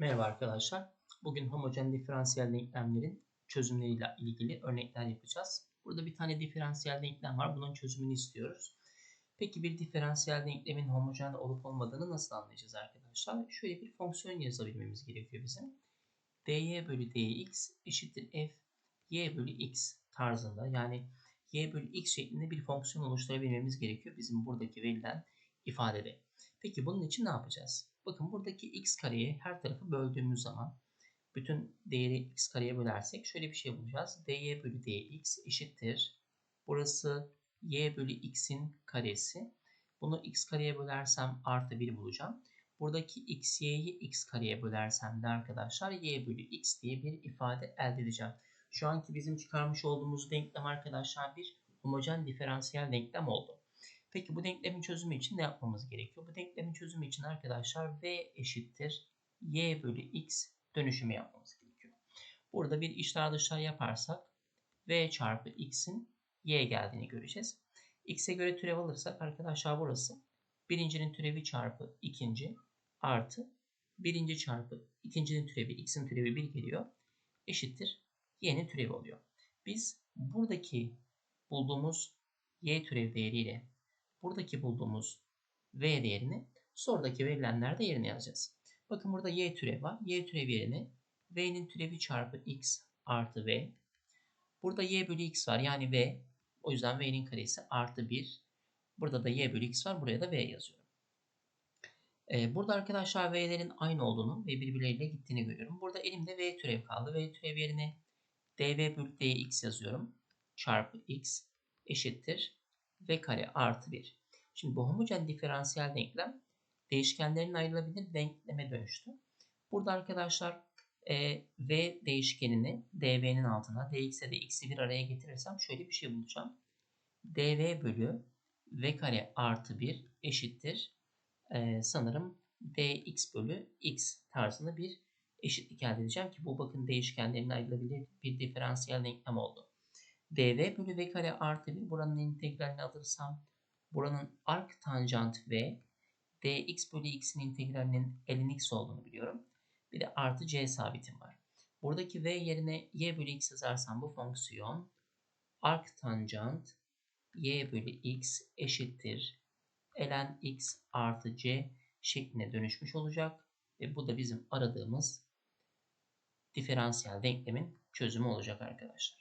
Merhaba arkadaşlar. Bugün homojen diferansiyel denklemlerin çözümleriyle ilgili örnekler yapacağız. Burada bir tane diferansiyel denklem var. Bunun çözümünü istiyoruz. Peki bir diferansiyel denklemin homojen olup olmadığını nasıl anlayacağız arkadaşlar? Şöyle bir fonksiyon yazabilmemiz gerekiyor bizim. dy bölü dx eşittir f y bölü x tarzında yani y bölü x şeklinde bir fonksiyon oluşturabilmemiz gerekiyor bizim buradaki verilen ifadede. Peki bunun için ne yapacağız? Bakın buradaki x kareye her tarafı böldüğümüz zaman bütün değeri x kareye bölersek şöyle bir şey bulacağız. dy bölü dx eşittir. Burası y bölü x'in karesi. Bunu x kareye bölersem artı 1 bulacağım. Buradaki x y'yi x kareye bölersem de arkadaşlar y bölü x diye bir ifade elde edeceğim. Şu anki bizim çıkarmış olduğumuz denklem arkadaşlar bir homojen diferansiyel denklem oldu. Peki bu denklemin çözümü için ne yapmamız gerekiyor? Bu denklemin çözümü için arkadaşlar v eşittir y bölü x dönüşümü yapmamız gerekiyor. Burada bir içler dışlar yaparsak v çarpı x'in y geldiğini göreceğiz. x'e göre türev alırsak arkadaşlar burası birincinin türevi çarpı ikinci artı birinci çarpı ikincinin türevi x'in türevi 1 geliyor. Eşittir y'nin türevi oluyor. Biz buradaki bulduğumuz y türev değeriyle buradaki bulduğumuz v değerini sorudaki verilenlerde yerine yazacağız. Bakın burada y türev var. Y türev yerine v'nin türevi çarpı x artı v. Burada y bölü x var yani v. O yüzden v'nin karesi artı 1. Burada da y bölü x var. Buraya da v yazıyorum. Ee, burada arkadaşlar v'lerin aynı olduğunu ve birbirleriyle gittiğini görüyorum. Burada elimde v türev kaldı. v türev yerine dv bölü dx yazıyorum. Çarpı x eşittir v kare artı 1. Şimdi bu homojen diferansiyel denklem değişkenlerin ayrılabilir denkleme dönüştü. Burada arkadaşlar e, v değişkenini dv'nin altına dx'e de x'i bir araya getirirsem şöyle bir şey bulacağım. dv bölü v kare artı 1 eşittir e, sanırım dx bölü x tarzında bir eşitlik elde edeceğim ki bu bakın değişkenlerin ayrılabilir bir diferansiyel denklem oldu dv bölü v kare artı 1 buranın integralini alırsam buranın arc tanjant v dx bölü x'in integralinin ln x olduğunu biliyorum. Bir de artı c sabitim var. Buradaki v yerine y bölü x yazarsam bu fonksiyon arc tanjant y bölü x eşittir ln x artı c şekline dönüşmüş olacak. Ve bu da bizim aradığımız diferansiyel denklemin çözümü olacak arkadaşlar.